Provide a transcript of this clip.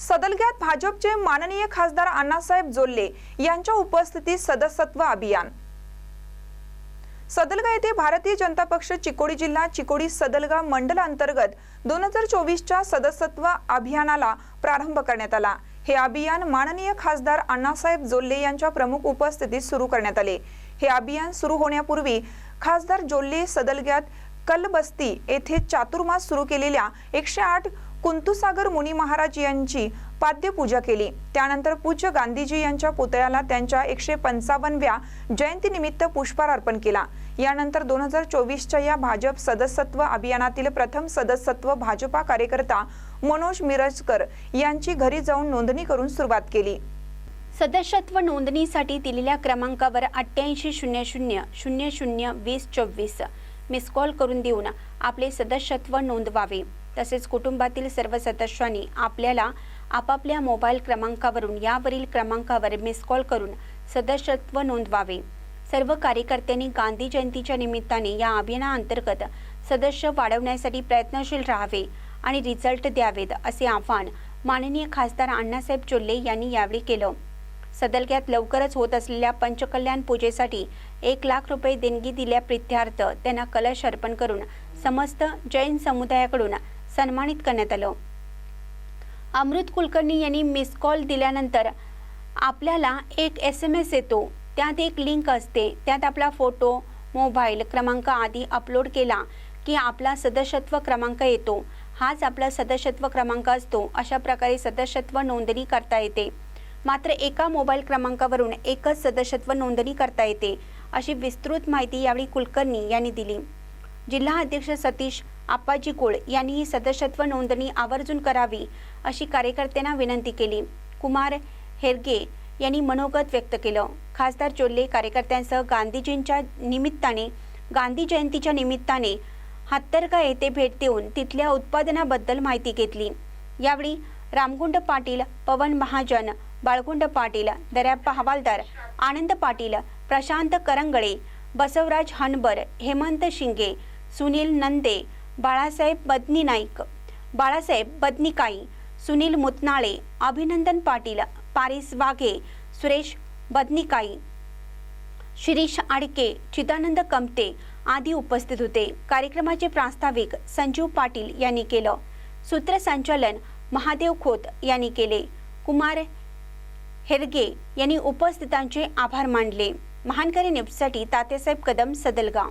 सदलग्यात भाजपचे माननीय खासदार अण्णासाहेब जोल्ले यांच्या उपस्थितीत सदस्यत्व अभियान. सदलगा येथे भारतीय जनता पक्ष चिकोडी जिल्हा चिकोडी सदलगा मंडल अंतर्गत दोन हजार चोवीसच्या सदस्यत्व अभियानाला प्रारंभ करण्यात आला. हे अभियान माननीय खासदार अण्णासाहेब जोल्ले यांच्या प्रमुख उपस्थितीत सुरू करण्यात आले. हे अभियान सुरू होण्यापूर्वी खासदार जोल्ले सदलग्यात कलबस्ती येथे चातुर्मास सुरू केलेल्या एकशे आठ कुंतुसागर मुनी महाराज यांची पाद्यपूजा केली. त्यानंतर पूज्य गांधीजी यांच्या पुतळ्याला त्यांच्या एकशे पंचावन्नव्या जयंतीनिमित्त पुष्पहार अर्पण केला. यानंतर दोन हजार चोवीसच्या या भाजप सदस्यत्व अभियानातील प्रथम सदस्यत्व भाजपा कार्यकर्ता मनोज मिरजकर यांची घरी जाऊन नोंदणी करून सुरुवात केली. सदस्यत्व नोंदणीसाठी दिलेल्या क्रमांकावर अठ्ठ्याऐंशी शून्य शून्य शून्य शून्य वीस चोवीस. मिस कॉल करून देऊन आपले सदस्यत्व नोंदवावे. तसेच कुटुंबातील सर्व सदस्यांनी आपल्याला आपापल्या मोबाईल क्रमांकावरून यावरील क्रमांकावर मिस कॉल करून सदस्यत्व नोंदवावे. सर्व कार्यकर्त्यांनी गांधी जयंतीच्या निमित्ताने या अभियानाअंतर्गत सदस्य वाढवण्यासाठी प्रयत्नशील राहावे आणि रिझल्ट द्यावेत असे आव्हान माननीय खासदार अण्णासाहेब चोल्ले यांनी यावेळी केलं. सदलग्यात लवकरच होत असलेल्या पंचकल्याण पूजेसाठी एक लाख रुपये देणगी दिल्या प्रित्यार्थ त्यांना कलश अर्पण करून समस्त जैन समुदायाकडून सन्मानित करण्यात आलं. अमृत कुलकर्णी यांनी मिस कॉल दिल्यानंतर आपल्याला एक एस एम एस येतो. त्यात एक लिंक असते. त्यात आपला फोटो मोबाईल क्रमांक आधी अपलोड केला की आपला सदस्यत्व क्रमांक येतो. हाच आपला सदस्यत्व क्रमांक असतो. अशा प्रकारे सदस्यत्व नोंदणी करता येते. मात्र एका मोबाईल क्रमांकावरून एकच सदस्यत्व नोंदणी करता येते अशी विस्तृत माहिती यावेळी कुलकर्णी यांनी दिली. जिल्हा अध्यक्ष सतीश आप्पाजी कुळ यांनी ही सदस्यत्व नोंदणी आवर्जून करावी अशी कार्यकर्त्यांना विनंती केली. कुमार हेरगे यांनी मनोगत व्यक्त केलं. खासदार चोल्ले कार्यकर्त्यांसह गांधीजींच्या निमित्ताने गांधी जयंतीच्या निमित्ताने हत्तरका येथे भेट देऊन तिथल्या उत्पादनाबद्दल माहिती घेतली. यावेळी रामगुंड पाटील पवन महाजन बाळगुंड पाटील दर्याप्पा हवालदार आनंद पाटील प्रशांत करंगळे बसवराज हनबर हेमंत शिंगे सुनील नंदे बाळासाहेब बदनी नाईक बाळासाहेब बदनिकाई सुनील मुतनाळे अभिनंदन पाटील पारिस वाघे सुरेश बदनिकाई शिरीष आडके चिदानंद कमते आदी उपस्थित होते. कार्यक्रमाचे प्रास्ताविक संजीव पाटील यांनी केलं. सूत्रसंचालन महादेव खोत यांनी केले. कुमार हेरगे यांनी उपस्थितांचे आभार मानले. महानकरी न्यूजसाठी तात्यासाहेब कदम सदलगाव.